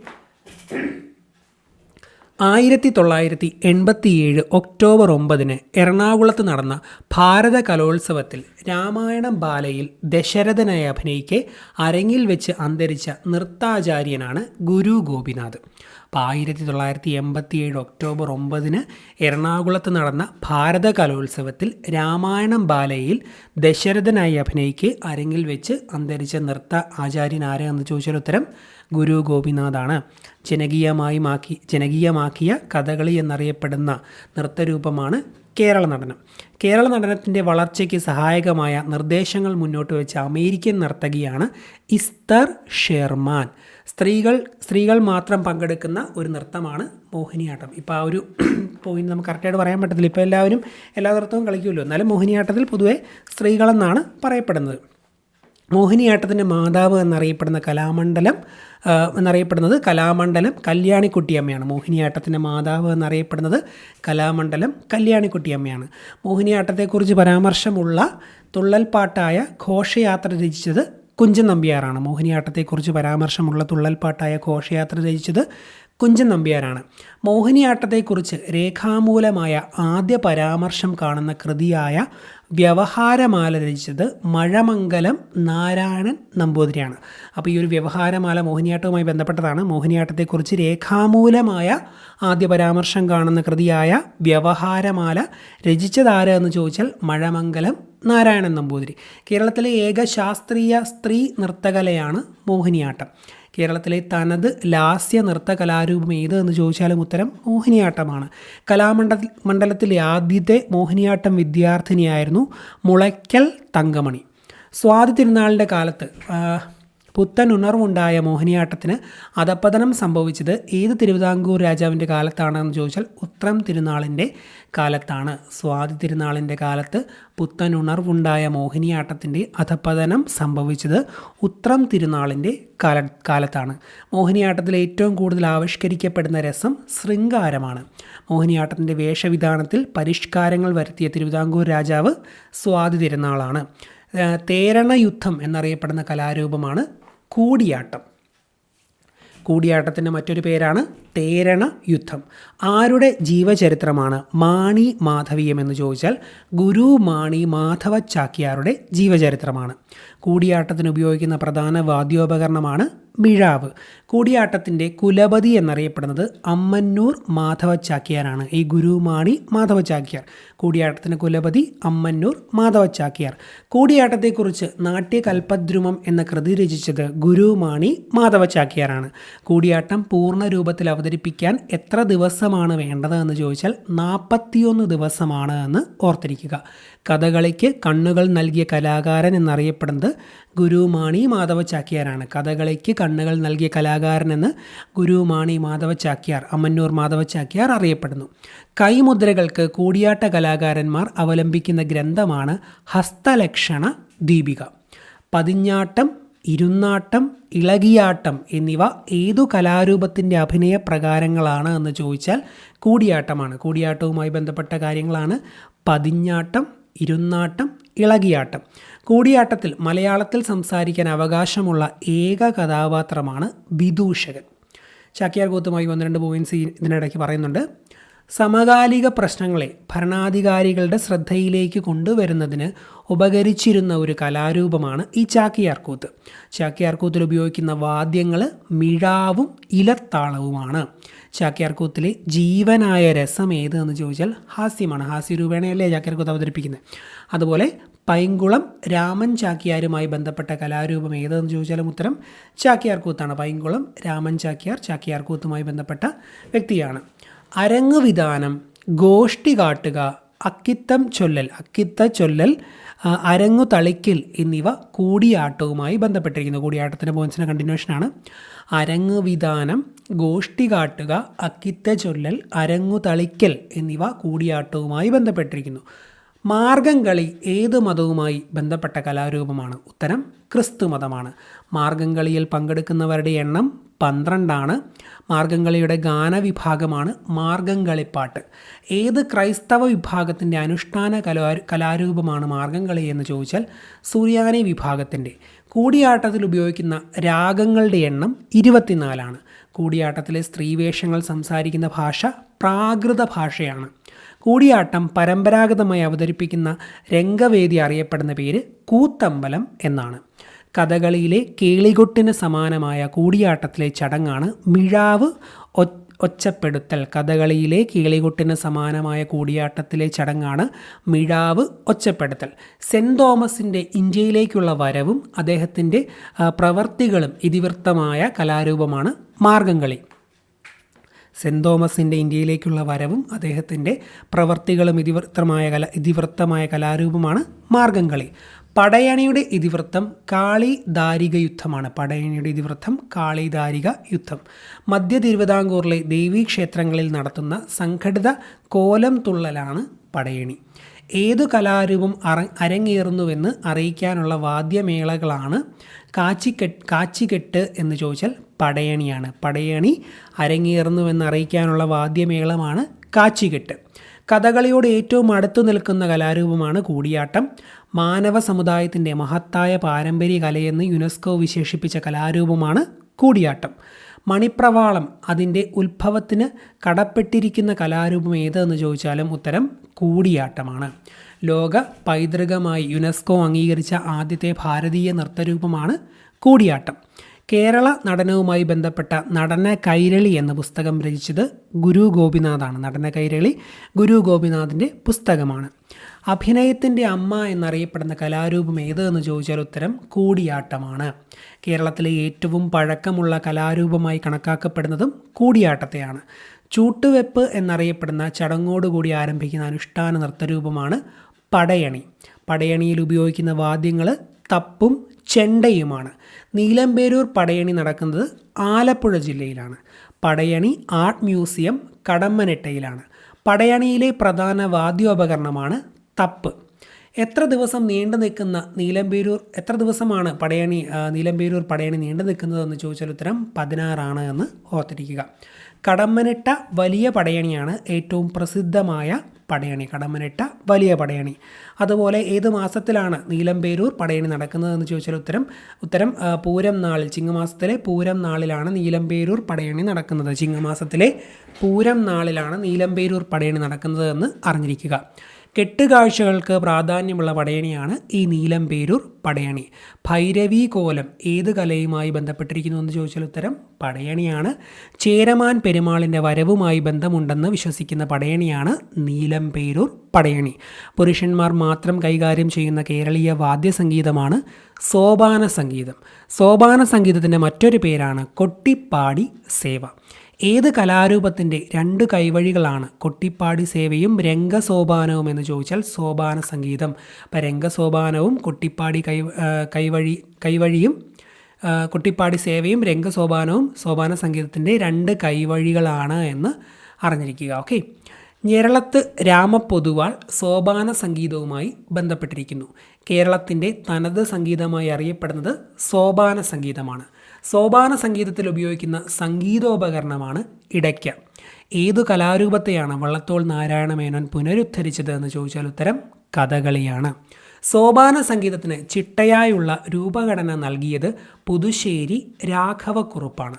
ആയിരത്തി തൊള്ളായിരത്തി എൺപത്തിയേഴ് ഒക്ടോബർ ഒമ്പതിന് എറണാകുളത്ത് നടന്ന ഭാരത കലോത്സവത്തിൽ രാമായണം ബാലയിൽ ദശരഥനായി അഭിനയിക്കെ അരങ്ങിൽ വെച്ച് അന്തരിച്ച നൃത്താചാര്യനാണ് ഗുരു ഗോപിനാഥ്. അപ്പോൾ ആയിരത്തി തൊള്ളായിരത്തി എൺപത്തിയേഴ് ഒക്ടോബർ ഒമ്പതിന് എറണാകുളത്ത് നടന്ന ഭാരത കലോത്സവത്തിൽ രാമായണം ബാലയിൽ ദശരഥനായി അഭിനയിക്കെ അരങ്ങിൽ വെച്ച് അന്തരിച്ച നൃത്ത ആചാര്യൻ ആരെന്ന് ചോദിച്ചാൽ ഉത്തരം ഗുരു ഗോപിനാഥാണ്. ജനകീയമായി മാക്കി ജനകീയമാക്കിയ കഥകളി എന്നറിയപ്പെടുന്ന നൃത്തരൂപമാണ് കേരള നടനം. കേരള നടനത്തിന്റെ വളർച്ചയ്ക്ക് സഹായകമായ നിർദ്ദേശങ്ങൾ മുന്നോട്ട് വെച്ച അമേരിക്കൻ നർത്തകിയാണ് ഇസ്തർ ഷെർമാൻ. സ്ത്രീകൾ സ്ത്രീകൾ മാത്രം പങ്കെടുക്കുന്ന ഒരു നൃത്തമാണ് മോഹിനിയാട്ടം. ഇപ്പോൾ ആ ഒരു പോയിന്റ് നമുക്ക് കറക്റ്റായിട്ട് പറയാൻ പറ്റത്തില്ല. ഇപ്പോൾ എല്ലാവരും എല്ലാ നൃത്തവും കളിക്കുമല്ലോ. എന്നാലും മോഹിനിയാട്ടത്തിൽ പൊതുവെ സ്ത്രീകളെന്നാണ് പറയപ്പെടുന്നത്. മോഹിനിയാട്ടത്തിന്റെ മാതാവ് എന്നറിയപ്പെടുന്ന കലാമണ്ഡലം എന്നറിയപ്പെടുന്നത് കലാമണ്ഡലം കല്യാണിക്കുട്ടിയമ്മയാണ് മോഹിനിയാട്ടത്തിന്റെ മാതാവ് എന്നറിയപ്പെടുന്നത് കലാമണ്ഡലം കല്യാണിക്കുട്ടിയമ്മയാണ് മോഹിനിയാട്ടത്തെക്കുറിച്ച് പരാമർശമുള്ള തുള്ളൽപ്പാട്ടായ ഘോഷയാത്ര രചിച്ചത് കുഞ്ചൻ നമ്പ്യാറാണ് മോഹിനിയാട്ടത്തെക്കുറിച്ച് പരാമർശമുള്ള തുള്ളൽപ്പാട്ടായ ഘോഷയാത്ര രചിച്ചത് കുഞ്ചൻ നമ്പ്യാരാണ് മോഹിനിയാട്ടത്തെക്കുറിച്ച് രേഖാമൂലമായ ആദ്യ പരാമർശം കാണുന്ന കൃതിയായ വ്യവഹാരമാല രചിച്ചത് മഴമംഗലം നാരായണൻ നമ്പൂതിരിയാണ്. അപ്പോൾ ഈ ഒരു വ്യവഹാരമാല മോഹിനിയാട്ടവുമായി ബന്ധപ്പെട്ടതാണ്. മോഹിനിയാട്ടത്തെക്കുറിച്ച് രേഖാമൂലമായ ആദ്യ പരാമർശം കാണുന്ന കൃതിയായ വ്യവഹാരമാല രചിച്ചതാര എന്ന് ചോദിച്ചാൽ മഴമംഗലം നാരായണൻ നമ്പൂതിരി. കേരളത്തിലെ ഏക ശാസ്ത്രീയ സ്ത്രീ നൃത്തകലയാണ് മോഹിനിയാട്ടം. കേരളത്തിലെ തനത് ലാസ്യ നൃത്ത കലാരൂപം ഏത് എന്ന് ചോദിച്ചാലും ഉത്തരം മോഹിനിയാട്ടമാണ്. കലാമണ്ഡ മണ്ഡലത്തിലെ ആദ്യത്തെ മോഹിനിയാട്ടം വിദ്യാർത്ഥിനിയായിരുന്നു മുളയ്ക്കൽ തങ്കമണി. സ്വാതി തിരുനാളിന്റെ കാലത്ത് പുത്തൻ ഉണർവുണ്ടായ മോഹിനിയാട്ടത്തിന് അധപ്പതനം സംഭവിച്ചത് ഏത് തിരുവിതാംകൂർ രാജാവിന്റെ കാലത്താണെന്ന് ചോദിച്ചാൽ ഉത്രം തിരുനാളിന്റെ കാലത്താണ്. സ്വാതി തിരുനാളിന്റെ കാലത്ത് പുത്തൻ ഉണർവുണ്ടായ മോഹിനിയാട്ടത്തിന്റെ അധപ്പതനം സംഭവിച്ചത് ഉത്രം തിരുനാളിന്റെ കാല കാലത്താണ്. മോഹിനിയാട്ടത്തിൽ ഏറ്റവും കൂടുതൽ ആവിഷ്കരിക്കപ്പെടുന്ന രസം ശൃംഗാരമാണ്. മോഹിനിയാട്ടത്തിന്റെ വേഷവിധാനത്തിൽ പരിഷ്കാരങ്ങൾ വരുത്തിയ തിരുവിതാംകൂർ രാജാവ് സ്വാതി തിരുനാളാണ്. തേരണ യുദ്ധം എന്നറിയപ്പെടുന്ന കലാരൂപമാണ് കൂടിയാട്ടം. കൂടിയാട്ടത്തിന്റെ മറ്റൊരു പേരാണ് തേരണ യുദ്ധം. ആരുടെ ജീവചരിത്രമാണ് മാണി മാധവീയം എന്ന് ചോദിച്ചാൽ ഗുരു മാണി മാധവ ചാക്യാരുടെ ജീവചരിത്രമാണ്. കൂടിയാട്ടത്തിന് ഉപയോഗിക്കുന്ന പ്രധാന വാദ്യോപകരണമാണ് മിഴാവ്. കൂടിയാട്ടത്തിന്റെ കുലപതി എന്നറിയപ്പെടുന്നത് അമ്മന്നൂർ മാധവ ചാക്യാരാണ് ഈ ഗുരുമാണി മാധവ ചാക്യാർ കൂടിയാട്ടത്തിന് കുലപതി അമ്മന്നൂർ മാധവ ചാക്യാർ കൂടിയാട്ടത്തെക്കുറിച്ച് നാട്യകൽപദ്രുമം എന്ന കൃതി രചിച്ചത് ഗുരുമാണി മാധവ ചാക്യാരാണ് കൂടിയാട്ടം പൂർണ രൂപത്തിൽ അവതരിപ്പിക്കാൻ എത്ര ദിവസമാണ് വേണ്ടത് എന്ന് ചോദിച്ചാൽ നാൽപ്പത്തിയൊന്ന് ദിവസമാണ് എന്ന് ഓർത്തിരിക്കുക. കഥകളിക്ക് കണ്ണുകൾ നൽകിയ കലാകാരൻ എന്നറിയപ്പെടുന്നത് ഗുരുമാണി മാധവ ചാക്യാരാണ്. കഥകളിക്ക് കണ്ണുകൾ നൽകിയ കലാകാരൻ എന്ന് ഗുരുമാണി മാധവ ചാക്യാർ അമ്മന്നൂർ മാധവ ചാക്യാർ അറിയപ്പെടുന്നു. കൈമുദ്രകൾക്ക് കൂടിയാട്ട കലാകാരന്മാർ അവലംബിക്കുന്ന ഗ്രന്ഥമാണ് ഹസ്തലക്ഷണ ദീപിക. പതിഞ്ഞാട്ടം ഇരുന്നാട്ടം ഇളകിയാട്ടം എന്നിവ ഏതു കലാരൂപത്തിന്റെ അഭിനയ പ്രകാരങ്ങളാണ് എന്ന് ചോദിച്ചാൽ കൂടിയാട്ടമാണ്. കൂടിയാട്ടവുമായി ബന്ധപ്പെട്ട കാര്യങ്ങളാണ് പതിഞ്ഞാട്ടം ഇരുന്നാട്ടം ഇളകിയാട്ടം. കൂടിയാട്ടത്തിൽ മലയാളത്തിൽ സംസാരിക്കാൻ അവകാശമുള്ള ഏക കഥാപാത്രമാണ് വിദൂഷകൻ. ചാക്യാർ കൂത്തുമായി ഒന്ന് രണ്ട് പോയിന്റ്സ് ഇതിനിടയ്ക്ക് പറയുന്നുണ്ട് സമകാലിക പ്രശ്നങ്ങളെ ഭരണാധികാരികളുടെ ശ്രദ്ധയിലേക്ക് കൊണ്ടുവരുന്നതിന് ഉപകരിച്ചിരുന്ന ഒരു കലാരൂപമാണ് ഈ ചാക്യാർകൂത്ത് ചാക്യാർകൂത്തിൽ ഉപയോഗിക്കുന്ന വാദ്യങ്ങൾ മിഴാവും ഇലത്താളവുമാണ്. ചാക്യാർകൂത്തിലെ ജീവനായ രസം ഏത് എന്ന് ചോദിച്ചാൽ ഹാസ്യമാണ്. ഹാസ്യരൂപേണയല്ലേ ചാക്യാർകൂത്ത് അവതരിപ്പിക്കുന്നത്. അതുപോലെ പൈങ്കുളം രാമൻ ചാക്യാരുമായി ബന്ധപ്പെട്ട കലാരൂപം ഏതെന്ന് ചോദിച്ചാലും ഉത്തരം ചാക്യാർകൂത്താണ്. പൈങ്കുളം രാമൻ ചാക്യാർ ചാക്യാർകൂത്തുമായി ബന്ധപ്പെട്ട വ്യക്തിയാണ്. അരങ്ങ് വിധാനം ഗോഷ്ടി കാട്ടുക അക്കിത്തം ചൊല്ലൽ അക്കിത്ത ചൊല്ലൽ അരങ്ങു തളിക്കൽ എന്നിവ കൂടിയാട്ടവുമായി ബന്ധപ്പെട്ടിരിക്കുന്നു. കൂടിയാട്ടത്തിന്റെ പോയിൻസിന്റെ കണ്ടിന്യൂഷനാണ് അരങ്ങ് വിധാനം ഗോഷ്ടി കാട്ടുക അക്കിത്ത ചൊല്ലൽ അരങ്ങു തളിക്കൽ എന്നിവ കൂടിയാട്ടവുമായി ബന്ധപ്പെട്ടിരിക്കുന്നു. മാർഗം കളി ഏത് മതവുമായി ബന്ധപ്പെട്ട കലാരൂപമാണ്? ഉത്തരം ക്രിസ്തു മതമാണ്. മാർഗം കളിയിൽ പങ്കെടുക്കുന്നവരുടെ എണ്ണം പന്ത്രണ്ടാണ്. മാർഗംകളിയുടെ ഗാനവിഭാഗമാണ് മാർഗം കളിപ്പാട്ട്. ഏത് ക്രൈസ്തവ വിഭാഗത്തിന്റെ അനുഷ്ഠാന കലാ കലാരൂപമാണ് മാർഗം കളി എന്ന് ചോദിച്ചാൽ സൂര്യാനി വിഭാഗത്തിന്റെ കൂടിയാട്ടത്തിൽ ഉപയോഗിക്കുന്ന രാഗങ്ങളുടെ എണ്ണം ഇരുപത്തിനാലാണ്. കൂടിയാട്ടത്തിലെ സ്ത്രീവേഷങ്ങൾ സംസാരിക്കുന്ന ഭാഷ പ്രാകൃത ഭാഷയാണ്. കൂടിയാട്ടം പരമ്പരാഗതമായി അവതരിപ്പിക്കുന്ന രംഗവേദി അറിയപ്പെടുന്ന പേര് കൂത്തമ്പലം എന്നാണ്. കഥകളിയിലെ കേളികൊട്ടിന് സമാനമായ കൂടിയാട്ടത്തിലെ ചടങ്ങാണ് മിഴാവ് ഒച്ചപ്പെടുത്തൽ. കഥകളിയിലെ കേളികൊട്ടിന് സമാനമായ കൂടിയാട്ടത്തിലെ ചടങ്ങാണ് മിഴാവ് ഒച്ചപ്പെടുത്തൽ. സെന്റ് തോമസിന്റെ ഇന്ത്യയിലേക്കുള്ള വരവും അദ്ദേഹത്തിന്റെ പ്രവർത്തികളും ഇതിവൃത്തമായ കലാരൂപമാണ് മാർഗംകളി. സെന്റ് തോമസിന്റെ ഇന്ത്യയിലേക്കുള്ള വരവും അദ്ദേഹത്തിന്റെ പ്രവർത്തികളും ഇതിവൃത്തമായ കല ഇതിവൃത്തമായ കലാരൂപമാണ് മാർഗംകളി. പടയണിയുടെ ഇതിവൃത്തം കാളി ദാരിക യുദ്ധമാണ്. പടയണിയുടെ ഇതിവൃത്തം കാളി ദാരിക യുദ്ധം. മധ്യ തിരുവിതാംകൂറിലെ ദേവീക്ഷേത്രങ്ങളിൽ നടത്തുന്ന സംഘടിത കോലം തുള്ളലാണ് പടയണി. ഏതു കലാരൂപം അറ അരങ്ങേറുന്നുവെന്ന് അറിയിക്കാനുള്ള വാദ്യമേളകളാണ് കാച്ചിക്കെട്ട് കാച്ചിക്കെട്ട് എന്ന് ചോദിച്ചാൽ പടയണിയാണ്. പടയണി അരങ്ങേറുന്നുവെന്ന് അറിയിക്കാനുള്ള വാദ്യമേളമാണ് കാച്ചികെട്ട്. കഥകളിയോട് ഏറ്റവും അടുത്തു നിൽക്കുന്ന കലാരൂപമാണ് കൂടിയാട്ടം. മാനവ സമുദായത്തിന്റെ മഹത്തായ പാരമ്പര്യ കലയെന്ന് യുനെസ്കോ വിശേഷിപ്പിച്ച കലാരൂപമാണ് കൂടിയാട്ടം. മണിപ്രവാളം അതിന്റെ ഉത്ഭവത്തിന് കടപ്പെട്ടിരിക്കുന്ന കലാരൂപം ഏതെന്ന് ചോദിച്ചാലും ഉത്തരം കൂടിയാട്ടമാണ്. ലോക പൈതൃകമായി യുനെസ്കോ അംഗീകരിച്ച ആദ്യത്തെ ഭാരതീയ നൃത്തരൂപമാണ് കൂടിയാട്ടം. കേരള നടനവുമായി ബന്ധപ്പെട്ട നടന കൈരളി എന്ന പുസ്തകം രചിച്ചത് ഗുരു ഗോപിനാഥാണ്. നടന കൈരളി ഗുരു ഗോപിനാഥിന്റെ പുസ്തകമാണ്. അഭിനയത്തിന്റെ അമ്മ എന്നറിയപ്പെടുന്ന കലാരൂപം ഏത് എന്ന് ചോദിച്ചാൽ ഉത്തരം കൂടിയാട്ടമാണ്. കേരളത്തിലെ ഏറ്റവും പഴക്കമുള്ള കലാരൂപമായി കണക്കാക്കപ്പെടുന്നതും കൂടിയാട്ടത്തെയാണ്. ചൂട്ടുവെപ്പ് എന്നറിയപ്പെടുന്ന ചടങ്ങോടുകൂടി ആരംഭിക്കുന്ന അനുഷ്ഠാന നൃത്തരൂപമാണ് പടയണി. പടയണിയിൽ ഉപയോഗിക്കുന്ന വാദ്യങ്ങൾ തപ്പും ചെണ്ടയുമാണ്. നീലമ്പേരൂർ പടയണി നടക്കുന്നത് ആലപ്പുഴ ജില്ലയിലാണ്. പടയണി ആർട്ട് മ്യൂസിയം കടമ്മനിട്ടയിലാണ്. പടയണിയിലെ പ്രധാന വാദ്യോപകരണമാണ് തപ്പ്. എത്ര ദിവസം നീണ്ടു നിൽക്കുന്ന നീലമ്പേരൂർ എത്ര ദിവസമാണ് പടയണി നീലമ്പേരൂർ പടയണി നീണ്ടു നിൽക്കുന്നതെന്ന് ചോദിച്ചാൽ ഉത്തരം പതിനാറാണ് എന്ന് ഓർത്തിരിക്കുക. കടമ്മനിട്ട വലിയ പടയണിയാണ് ഏറ്റവും പ്രസിദ്ധമായ പടയണി കടമ്മനിട്ട വലിയ പടയണി. അതുപോലെ ഏത് മാസത്തിലാണ് നീലമ്പേരൂർ പടയണി നടക്കുന്നതെന്ന് ചോദിച്ചാൽ ഉത്തരം ഉത്തരം പൂരം നാളിൽ ചിങ്ങമാസത്തിലെ പൂരം നാളിലാണ് നീലമ്പേരൂർ പടയണി നടക്കുന്നത്. ചിങ്ങമാസത്തിലെ പൂരം നാളിലാണ് നീലമ്പേരൂർ പടയണി നടക്കുന്നതെന്ന് അറിഞ്ഞിരിക്കുക. കെട്ടുകാഴ്ചകൾക്ക് പ്രാധാന്യമുള്ള പടയണിയാണ് ഈ നീലംപേരൂർ പടയണി. ഭൈരവി കോലം ഏത് കലയുമായി ബന്ധപ്പെട്ടിരിക്കുന്നു എന്ന് ചോദിച്ചാൽ ഉത്തരം പടയണിയാണ്. ചേരമാൻ പെരുമാളിന്റെ വരവുമായി ബന്ധമുണ്ടെന്ന് വിശ്വസിക്കുന്ന പടയണിയാണ് നീലംപേരൂർ പടയണി. പുരുഷന്മാർ മാത്രം കൈകാര്യം ചെയ്യുന്ന കേരളീയ വാദ്യസംഗീതമാണ് സോപാന സംഗീതം സോപാന സംഗീതത്തിന്റെ മറ്റൊരു പേരാണ് കൊട്ടിപ്പാടി സേവ. ഏത് കലാരൂപത്തിന്റെ രണ്ട് കൈവഴികളാണ് കൊട്ടിപ്പാടി സേവയും രംഗസോപാനവും എന്ന് ചോദിച്ചാൽ സോപാന സംഗീതം. അപ്പം രംഗസോപാനവും കൊട്ടിപ്പാടി കൈ കൈവഴി കൈവഴിയും കുട്ടിപ്പാടി സേവയും രംഗസോപാനവും സോപാന സംഗീതത്തിന്റെ രണ്ട് കൈവഴികളാണ് എന്ന് അറിഞ്ഞിരിക്കുക. ഓക്കെ. ഞെരളത്ത് രാമപൊതുവാൾ സോപാന സംഗീതവുമായി ബന്ധപ്പെട്ടിരിക്കുന്നു. കേരളത്തിന്റെ തനത് സംഗീതമായി അറിയപ്പെടുന്നത് സോപാന സംഗീതമാണ്. സോപാന സംഗീതത്തിൽ ഉപയോഗിക്കുന്ന സംഗീതോപകരണമാണ് ഇടയ്ക്ക. ഏതു കലാരൂപത്തെയാണ് വള്ളത്തോൾ നാരായണ മേനോൻ പുനരുദ്ധരിച്ചത് എന്ന് ചോദിച്ചാൽ ഉത്തരം കഥകളിയാണ്. സോപാന സംഗീതത്തിന് ചിട്ടയായുള്ള രൂപഘടന നൽകിയത് പുതുശ്ശേരി രാഘവക്കുറുപ്പാണ്.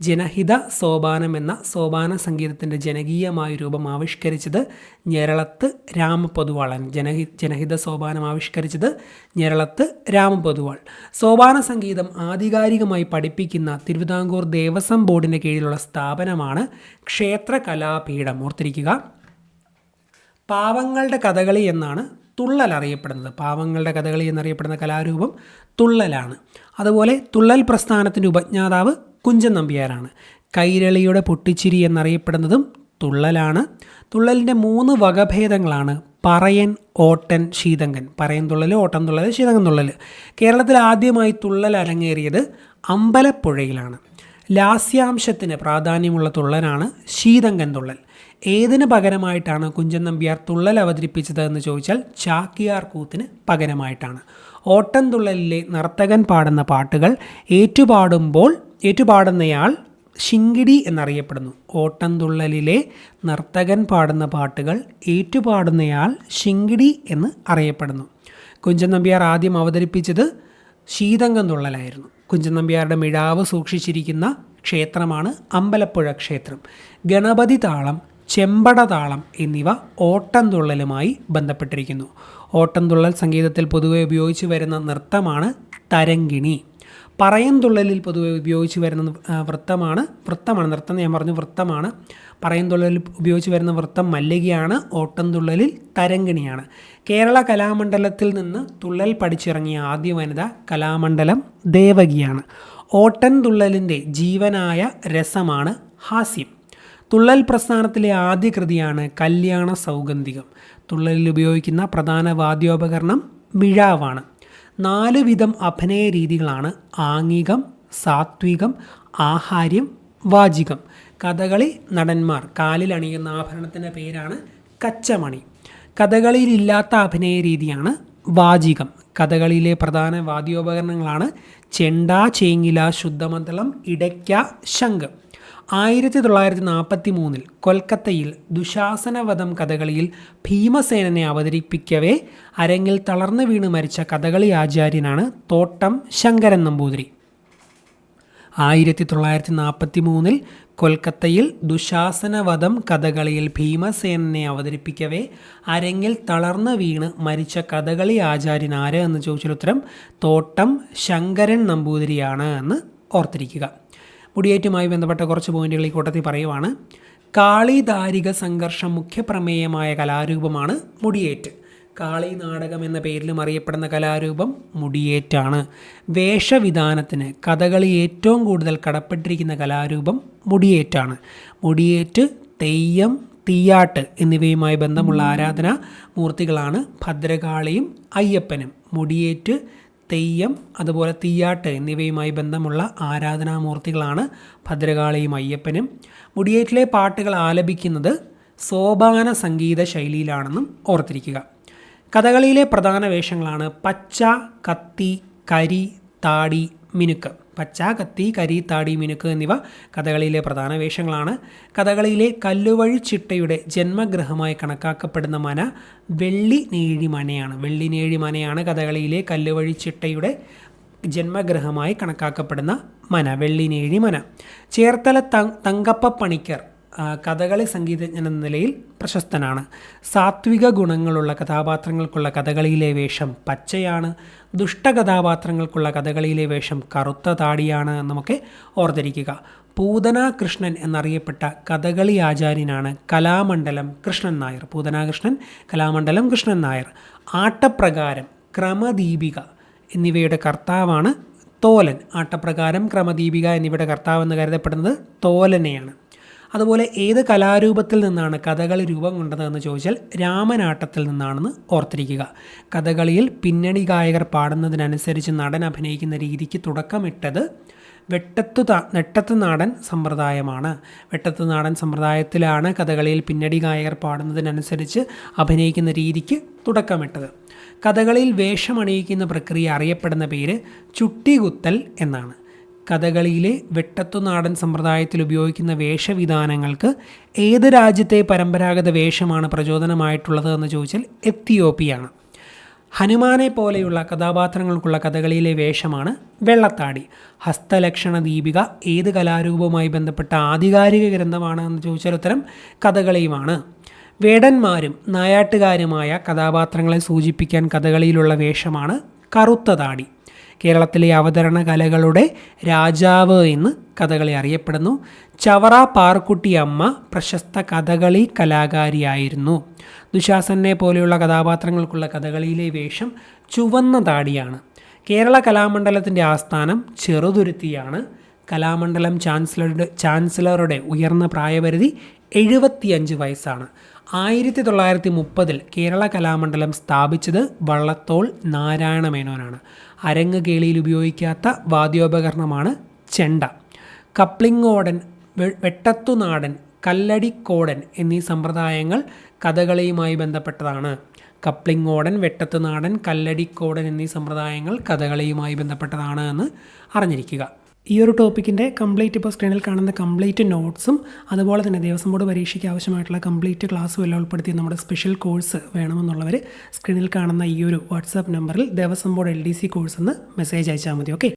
ജനഹിത സോപാനം എന്ന സോപാന സംഗീതത്തിന്റെ ജനകീയമായ രൂപം ആവിഷ്കരിച്ചത് ഞെരളത്ത് രാമപൊതുവാളൻ. ജനഹി ജനഹിത സോപാനം ആവിഷ്കരിച്ചത് ഞെരളത്ത് രാമപൊതുവാൾ. സോപാന സംഗീതം ആധികാരികമായി പഠിപ്പിക്കുന്ന തിരുവിതാംകൂർ ദേവസ്വം ബോർഡിന്റെ കീഴിലുള്ള സ്ഥാപനമാണ് ക്ഷേത്ര കലാപീഠം ഓർത്തിരിക്കുക. പാവങ്ങളുടെ കഥകളി എന്നാണ് തുള്ളൽ അറിയപ്പെടുന്നത്. പാവങ്ങളുടെ കഥകളി എന്നറിയപ്പെടുന്ന കലാരൂപം തുള്ളലാണ്. അതുപോലെ തുള്ളൽ പ്രസ്ഥാനത്തിന്റെ ഉപജ്ഞാതാവ് കുഞ്ചൻ നമ്പ്യാരാണ്. കൈരളിയുടെ പൊട്ടിച്ചിരി എന്നറിയപ്പെടുന്നതും തുള്ളലാണ്. തുള്ളലിന്റെ മൂന്ന് വകഭേദങ്ങളാണ് പറയൻ ഓട്ടൻ ശീതങ്കൻ. പറയൻ തുള്ളൽ ഓട്ടൻ തുള്ളൽ ശീതങ്കൻ തുള്ളൽ കേരളത്തിൽ ആദ്യമായി തുള്ളൽ അരങ്ങേറിയത് അമ്പലപ്പുഴയിലാണ്. ലാസ്യാംശത്തിന് പ്രാധാന്യമുള്ള തുള്ളലാണ് ശീതങ്കൻ തുള്ളൽ. ഏതിന് പകരമായിട്ടാണ് കുഞ്ചൻ നമ്പ്യാർ തുള്ളൽ അവതരിപ്പിച്ചത് എന്ന് ചോദിച്ചാൽ ചാക്കിയാർ കൂത്തിന് പകരമായിട്ടാണ്. ഓട്ടൻതുള്ളലിലെ നർത്തകൻ പാടുന്ന പാട്ടുകൾ ഏറ്റുപാടുമ്പോൾ ഏറ്റുപാടുന്നയാൾ ശിങ്കിടി എന്നറിയപ്പെടുന്നു. ഓട്ടംതുള്ളലിലെ നർത്തകൻ പാടുന്ന പാട്ടുകൾ ഏറ്റുപാടുന്നയാൾ ശിങ്കിടി എന്ന് അറിയപ്പെടുന്നു. കുഞ്ചൻ നമ്പ്യാർ ആദ്യം അവതരിപ്പിച്ചത് ശീതങ്കം തുള്ളലായിരുന്നു കുഞ്ചൻ നമ്പ്യാരുടെ മിഴാവ് സൂക്ഷിച്ചിരിക്കുന്ന ക്ഷേത്രമാണ് അമ്പലപ്പുഴ ക്ഷേത്രം. ഗണപതി താളം ചെമ്പട താളം എന്നിവ ഓട്ടംതുള്ളലുമായി ബന്ധപ്പെട്ടിരിക്കുന്നു. ഓട്ടംതുള്ളൽ സംഗീതത്തിൽ പൊതുവെ ഉപയോഗിച്ചു വരുന്ന നൃത്തമാണ് തരങ്കിണി പറയൻതുള്ളലിൽ പൊതുവെ ഉപയോഗിച്ച് വരുന്ന വൃത്തമാണ്. വൃത്തമാണ് നൃത്തം ഞാൻ പറഞ്ഞു വൃത്തമാണ്. പറയന്തുള്ളലിൽ ഉപയോഗിച്ച് വരുന്ന വൃത്തം മല്ലികയാണ് ഓട്ടംതുള്ളലിൽ തരങ്കിണിയാണ് കേരള കലാമണ്ഡലത്തിൽ നിന്ന് തുള്ളൽ പഠിച്ചിറങ്ങിയ ആദ്യ വനിത കലാമണ്ഡലം ദേവകിയാണ്. ഓട്ടൻതുള്ളലിന്റെ ജീവനായ രസമാണ് ഹാസ്യം. തുള്ളൽ പ്രസ്ഥാനത്തിലെ ആദ്യ കൃതിയാണ് കല്യാണ സൗഗന്ധികം. തുള്ളലിൽ ഉപയോഗിക്കുന്ന പ്രധാന വാദ്യോപകരണം മിഴാവാണ്. നാല് വിധം അഭിനയ രീതികളാണ് ആംഗികം സാത്വികം ആഹാര്യം വാചികം. കഥകളി നടന്മാർ കാലിൽ അണിയുന്ന ആഭരണത്തിന്റെ പേരാണ് കച്ചമണി. കഥകളിയിലില്ലാത്ത അഭിനയ രീതിയാണ് വാചികം. കഥകളിയിലെ പ്രധാന വാദ്യോപകരണങ്ങളാണ് ചെണ്ട ചേങ്ങില ശുദ്ധമന്തളം ഇടയ്ക്ക ശംഖ്. ആയിരത്തി തൊള്ളായിരത്തി നാൽപ്പത്തി മൂന്നിൽ കൊൽക്കത്തയിൽ ദുശാസനവധം കഥകളിയിൽ ഭീമസേനനെ അവതരിപ്പിക്കവേ അരങ്ങിൽ തളർന്നു വീണ് മരിച്ച കഥകളി ആചാര്യനാണ് തോട്ടം ശങ്കരൻ നമ്പൂതിരി. ആയിരത്തി തൊള്ളായിരത്തി നാൽപ്പത്തി മൂന്നിൽ കൊൽക്കത്തയിൽ ദുശാസനവധം കഥകളിയിൽ ഭീമസേനനെ അവതരിപ്പിക്കവേ അരങ്ങിൽ തളർന്നു വീണ് മരിച്ച കഥകളി ആചാര്യൻ ആര് എന്ന് ചോദിച്ചാൽ ഉത്തരം തോട്ടം ശങ്കരൻ നമ്പൂതിരിയാണ് എന്ന് ഓർത്തിരിക്കുക. മുടിയേറ്റുമായി ബന്ധപ്പെട്ട കുറച്ച് പോയിന്റുകൾ ഈ കൂട്ടത്തിൽ പറയുവാണ്. കാളിദാരിക സംഘർഷം മുഖ്യപ്രമേയമായ കലാരൂപമാണ് മുടിയേറ്റ്. കാളി നാടകം എന്ന പേരിലും അറിയപ്പെടുന്ന കലാരൂപം മുടിയേറ്റാണ്. വേഷവിധാനത്തിന് കഥകളി ഏറ്റവും കൂടുതൽ കടപ്പെട്ടിരിക്കുന്ന കലാരൂപം മുടിയേറ്റാണ്. മുടിയേറ്റ് തെയ്യം തീയാട്ട് എന്നിവയുമായി ബന്ധമുള്ള ആരാധന മൂർത്തികളാണ് ഭദ്രകാളിയും അയ്യപ്പനും. മുടിയേറ്റ് തെയ്യം അതുപോലെ തീയാട്ട് എന്നിവയുമായി ബന്ധമുള്ള ആരാധനാമൂർത്തികളാണ് ഭദ്രകാളിയും അയ്യപ്പനും. മുടിയേറ്റിലെ പാട്ടുകൾ ആലപിക്കുന്നത് സോപാന സംഗീത ശൈലിയിലാണെന്നും ഓർത്തിരിക്കുക. കഥകളിയിലെ പ്രധാന വേഷങ്ങളാണ് പച്ച കത്തി കരി താടി മിനുക്ക്. പച്ച കത്തി കരി താടി മിനുക്ക് എന്നിവ കഥകളിയിലെ പ്രധാന വേഷങ്ങളാണ്. കഥകളിയിലെ കല്ലുവഴി ചിട്ടയുടെ ജന്മഗൃഹമായി കണക്കാക്കപ്പെടുന്ന മന വെള്ളി നേഴി മനയാണ്. വെള്ളി നേഴി മനയാണ് കഥകളിയിലെ കല്ലുവഴി ചിട്ടയുടെ ജന്മഗൃഹമായി കണക്കാക്കപ്പെടുന്ന മന വെള്ളി നേഴി മന. ചേർത്തല തങ്കപ്പ പണിക്കർ കഥകളി സംഗീതജ്ഞൻ എന്ന നിലയിൽ പ്രശസ്തനാണ്. സാത്വിക ഗുണങ്ങളുള്ള കഥാപാത്രങ്ങൾക്കുള്ള കഥകളിയിലെ വേഷം പച്ചയാണ്. ദുഷ്ടകഥാപാത്രങ്ങൾക്കുള്ള കഥകളിയിലെ വേഷം കറുത്ത താടിയാണ് എന്നൊക്കെ ഓർത്തിരിക്കുക. പൂതന കൃഷ്ണൻ എന്നറിയപ്പെട്ട കഥകളി ആചാര്യനാണ് കലാമണ്ഡലം കൃഷ്ണൻ നായർ. പൂതന കൃഷ്ണൻ കലാമണ്ഡലം കൃഷ്ണൻ നായർ. ആട്ടപ്രകാരം ക്രമദീപിക എന്നിവയുടെ കർത്താവാണ് തോലൻ. ആട്ടപ്രകാരം ക്രമദീപിക എന്നിവയുടെ കർത്താവ് എന്ന് കരുതപ്പെടുന്നത് തോലനെയാണ്. അതുപോലെ ഏത് കലാരൂപത്തിൽ നിന്നാണ് കഥകളി രൂപം കൊണ്ടതെന്ന് ചോദിച്ചാൽ രാമനാട്ടത്തിൽ നിന്നാണെന്ന് ഓർത്തിരിക്കുക. കഥകളിയിൽ പിന്നണി ഗായകർ പാടുന്നതിനനുസരിച്ച് നടൻ അഭിനയിക്കുന്ന രീതിക്ക് തുടക്കമിട്ടത് വെട്ടത്തു നെട്ടത്ത് നാടൻ സമ്പ്രദായമാണ്. വെട്ടത്തു നാടൻ സമ്പ്രദായത്തിലാണ് കഥകളിയിൽ പിന്നണി ഗായകർ പാടുന്നതിനനുസരിച്ച് അഭിനയിക്കുന്ന രീതിക്ക് തുടക്കമിട്ടത്. കഥകളിയിൽ വേഷമണിയിക്കുന്ന പ്രക്രിയ അറിയപ്പെടുന്ന പേര് ചുട്ടികുത്തൽ എന്നാണ്. കഥകളിയിലെ വെട്ടത്തുനാടൻ സമ്പ്രദായത്തിൽ ഉപയോഗിക്കുന്ന വേഷവിധാനങ്ങൾക്ക് ഏത് രാജ്യത്തെ പരമ്പരാഗത വേഷമാണ് പ്രചോദനമായിട്ടുള്ളത് എന്ന് ചോദിച്ചാൽ എത്തിയോപ്പിയാണ് ഹനുമാനെ പോലെയുള്ള കഥാപാത്രങ്ങൾക്കുള്ള കഥകളിയിലെ വേഷമാണ് വെള്ളത്താടി. ഹസ്തലക്ഷണ ദീപിക ഏത് കലാരൂപവുമായി ബന്ധപ്പെട്ട ആധികാരിക ഗ്രന്ഥമാണ് എന്ന് ചോദിച്ചാൽ ഉത്തരം കഥകളിയുമാണ്. വേടന്മാരും നായാട്ടുകാരുമായ കഥാപാത്രങ്ങളെ സൂചിപ്പിക്കാൻ കഥകളിയിലുള്ള വേഷമാണ് കറുത്ത താടി. കേരളത്തിലെ അവതരണ കലകളുടെ രാജാവ് എന്ന് കഥകളി അറിയപ്പെടുന്നു. ചവറ പാർക്കുട്ടി അമ്മ പ്രശസ്ത കഥകളി കലാകാരിയായിരുന്നു. ദുശാസനെ പോലെയുള്ള കഥാപാത്രങ്ങൾക്കുള്ള കഥകളിയിലെ വേഷം ചുവന്ന താടിയാണ്. കേരള കലാമണ്ഡലത്തിന്റെ ആസ്ഥാനം ചെറുതുരുത്തിയാണ്. കലാമണ്ഡലം ചാൻസലറുടെ ചാൻസലറുടെ ഉയർന്ന പ്രായപരിധി എഴുപത്തിയഞ്ച് വയസ്സാണ്. ആയിരത്തി തൊള്ളായിരത്തി മുപ്പതിൽ കേരള കലാമണ്ഡലം സ്ഥാപിച്ചത് വള്ളത്തോൾ നാരായണ മേനോനാണ് അരങ്ങ് കേളിയിൽ ഉപയോഗിക്കാത്ത വാദ്യോപകരണമാണ് ചെണ്ട. കപ്ലിങ്ങോടൻ വെട്ടത്തുനാടൻ കല്ലടിക്കോടൻ എന്നീ സമ്പ്രദായങ്ങൾ കഥകളിയുമായി ബന്ധപ്പെട്ടതാണ്. കപ്ലിങ്ങോടൻ വെട്ടത്തുനാടൻ കല്ലടിക്കോടൻ എന്നീ സമ്പ്രദായങ്ങൾ കഥകളിയുമായി ബന്ധപ്പെട്ടതാണ് എന്ന് അറിഞ്ഞിരിക്കുക. ഈ ഒരു ടോപ്പിക്കിന്റെ കംപ്ലീറ്റ് ഇപ്പോൾ സ്ക്രീനിൽ കാണുന്ന കംപ്ലീറ്റ് നോട്ട്സും അതുപോലെ തന്നെ ദേവസ്വം ബോർഡ് പരീക്ഷയ്ക്ക് ആവശ്യമായിട്ടുള്ള കംപ്ലീറ്റ് ക്ലാസ്സും എല്ലാം ഉൾപ്പെടുത്തി നമ്മുടെ സ്പെഷ്യൽ കോഴ്സ് വേണമെന്നുള്ളവർ സ്ക്രീനിൽ കാണുന്ന ഈ ഒരു വാട്സാപ്പ് നമ്പറിൽ Devaswom board L D C course എന്ന് മെസ്സേജ് അയച്ചാൽ മതി ഓക്കെ?